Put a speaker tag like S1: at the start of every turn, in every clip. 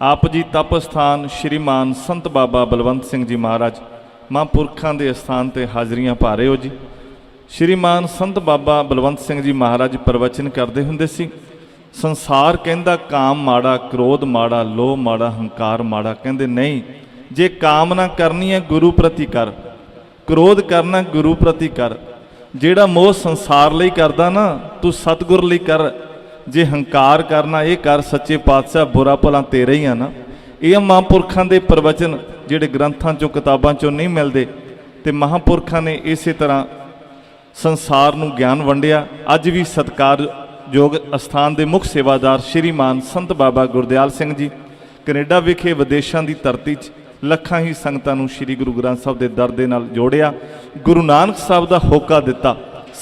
S1: ਆਪ ਜੀ ਤਪ ਸਥਾਨ ਸ਼੍ਰੀਮਾਨ ਸੰਤ ਬਾਬਾ ਬਲਵੰਤ ਸਿੰਘ ਜੀ ਮਹਾਰਾਜ ਮਹਾਂਪੁਰਖਾਂ ਦੇ ਸਥਾਨ ਤੇ ਹਾਜ਼ਰੀਆਂ ਭਾ ਰਹੇ ਹੋ ਜੀ। ਸ਼੍ਰੀਮਾਨ ਸੰਤ ਬਾਬਾ ਬਲਵੰਤ ਸਿੰਘ ਜੀ ਮਹਾਰਾਜ ਪ੍ਰਵਚਨ ਕਰਦੇ ਹੁੰਦੇ ਸੀ, ਸੰਸਾਰ ਕਹਿੰਦਾ ਕਾਮ ਮਾੜਾ, ਕ੍ਰੋਧ ਮਾੜਾ, ਲੋਭ ਮਾੜਾ, ਹੰਕਾਰ ਮਾੜਾ। ਕਹਿੰਦੇ, ਨਹੀਂ, ਜੇ ਕਾਮਨਾ ਕਰਨੀ ਹੈ, ਗੁਰੂ ਪ੍ਰਤੀ ਕਰ। ਕ੍ਰੋਧ ਕਰਨਾ, ਗੁਰੂ ਪ੍ਰਤੀ ਕਰ। ਜਿਹੜਾ ਮੋਹ ਸੰਸਾਰ ਲਈ ਕਰਦਾ ਨਾ, ਤੂੰ ਸਤਿਗੁਰ ਲਈ ਕਰ। ਜੇ ਹੰਕਾਰ ਕਰਨਾ, ਇਹ ਕਰ ਸੱਚੇ ਪਾਤਸ਼ਾਹ, ਬੁਰਾ ਭਲਾ ਤੇਰਾ ਹੀ ਆ ਨਾ। ਇਹ ਮਹਾਂਪੁਰਖਾਂ ਦੇ ਪ੍ਰਵਚਨ ਜਿਹੜੇ ਗ੍ਰੰਥਾਂ ਚੋਂ, ਕਿਤਾਬਾਂ ਚੋਂ ਨਹੀਂ ਮਿਲਦੇ, ਤੇ ਮਹਾਂਪੁਰਖਾਂ ਨੇ ਇਸੇ ਤਰ੍ਹਾਂ ਸੰਸਾਰ ਨੂੰ ਗਿਆਨ ਵੰਡਿਆ। ਅੱਜ ਵੀ ਸਤਿਕਾਰਯੋਗ ਅਸਥਾਨ ਦੇ ਮੁੱਖ ਸੇਵਾਦਾਰ ਸ਼੍ਰੀਮਾਨ ਸੰਤ ਬਾਬਾ ਗੁਰਦਿਆਲ ਸਿੰਘ ਜੀ, ਕੈਨੇਡਾ ਵਿਖੇ ਵਿਦੇਸ਼ਾਂ ਦੀ ਧਰਤੀ 'ਚ ਲੱਖਾਂ ਹੀ ਸੰਗਤਾਂ ਨੂੰ ਸ੍ਰੀ ਗੁਰੂ ਗ੍ਰੰਥ ਸਾਹਿਬ ਦੇ ਦਰ ਦੇ ਨਾਲ ਜੋੜਿਆ। ਗੁਰੂ ਨਾਨਕ ਸਾਹਿਬ ਦਾ ਹੋਕਾ ਦਿੱਤਾ।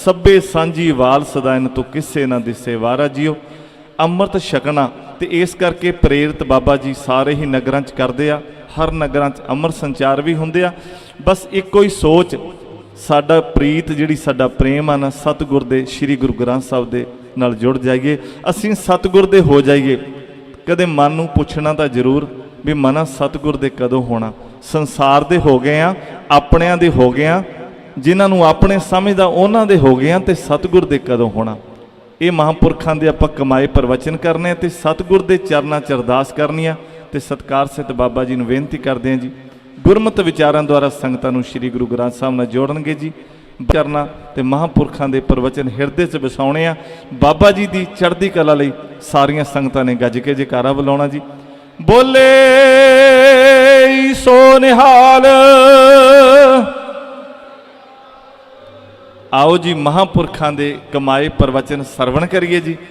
S1: ਸਭੇ ਸਾਂਝੀ ਵਾਲ ਸਦਾਇਨ ਤੋਂ ਕਿਸੇ ਨਾ ਦਿਸੇ ਵਾਰਾ ਜੀਓ। ਅੰਮ੍ਰਿਤ ਛਕਣਾ ਤੇ ਇਸ ਕਰਕੇ ਪ੍ਰੇਰਿਤ ਬਾਬਾ ਜੀ ਸਾਰੇ ਹੀ ਨਗਰਾਂ 'ਚ ਕਰਦੇ ਆ। ਹਰ ਨਗਰਾਂ 'ਚ ਅੰਮ੍ਰਿਤ ਸੰਚਾਰ ਵੀ ਹੁੰਦੇ ਆ। ਬਸ ਇੱਕੋ ਹੀ ਸੋਚ, ਸਾਡਾ ਪ੍ਰੀਤ ਜਿਹੜੀ ਸਾਡਾ ਪ੍ਰੇਮ ਆ ਨਾ, ਸਤਿਗੁਰ ਦੇ, ਸ੍ਰੀ ਗੁਰੂ ਗ੍ਰੰਥ ਸਾਹਿਬ ਦੇ ਨਾਲ ਜੁੜ ਜਾਈਏ। ਅਸੀਂ ਸਤਿਗੁਰ ਦੇ ਹੋ ਜਾਈਏ। ਕਦੇ ਮਨ ਨੂੰ ਪੁੱਛਣਾ ਤਾਂ ਜ਼ਰੂਰ ਵੀ ਮਨਾ ਸਤਿਗੁਰ ਦੇ ਕਦੋਂ ਹੋਣਾ। ਸੰਸਾਰ ਦੇ ਹੋ ਗਏ ਆ, ਆਪਣਿਆਂ ਦੇ ਹੋ ਗਏ ਆ ਜਿਨ੍ਹਾਂ ਨੂੰ ਆਪਣੇ ਸਮਝਦਾ ਉਹਨਾਂ ਦੇ ਹੋ ਗਏ ਆ ਤੇ ਸਤਿਗੁਰ ਦੇ ਕਦੋਂ ਹੋਣਾ। ਇਹ ਮਹਾਂਪੁਰਖਾਂ ਦੇ ਆਪਾਂ ਕਮਾਏ ਪ੍ਰਵਚਨ ਕਰਨੇ ਆ ਤੇ ਸਤਿਗੁਰ ਦੇ ਚਰਨਾਂ ਚ ਅਰਦਾਸ ਕਰਨੀ ਆ ਤੇ ਸਤਕਾਰ ਸਿੱਧ ਬਾਬਾ ਜੀ ਨੂੰ ਬੇਨਤੀ ਕਰਦੇ ਆ ਜੀ। ਗੁਰਮਤਿ ਵਿਚਾਰਾਂ ਦੁਆਰਾ ਸੰਗਤਾਂ ਨੂੰ ਸ੍ਰੀ ਗੁਰੂ ਗ੍ਰੰਥ ਸਾਹਿਬ ਨਾਲ ਜੋੜਨਗੇ ਜੀ। ਕਰਨਾ ਤੇ ਮਹਾਂਪੁਰਖਾਂ ਦੇ ਪ੍ਰਵਚਨ ਹਿਰਦੇ 'ਚ ਵਸਾਉਣੇ ਆ। ਬਾਬਾ ਜੀ ਦੀ ਚੜ੍ਹਦੀ ਕਲਾ ਲਈ ਸਾਰੀਆਂ ਸੰਗਤਾਂ ਨੇ ਗੱਜ ਕੇ ਜਕਾਰਾ ਬੁਲਾਉਣਾ ਜੀ। ਬੋਲੇ ਸੋ ਨਿਹਾਲ ਆਓ ਜੀ ਮਹਾਂਪੁਰਖਾਂ ਦੇ ਕਮਾਏ ਪ੍ਰਵਚਨ ਸਰਵਣ ਕਰੀਏ ਜੀ।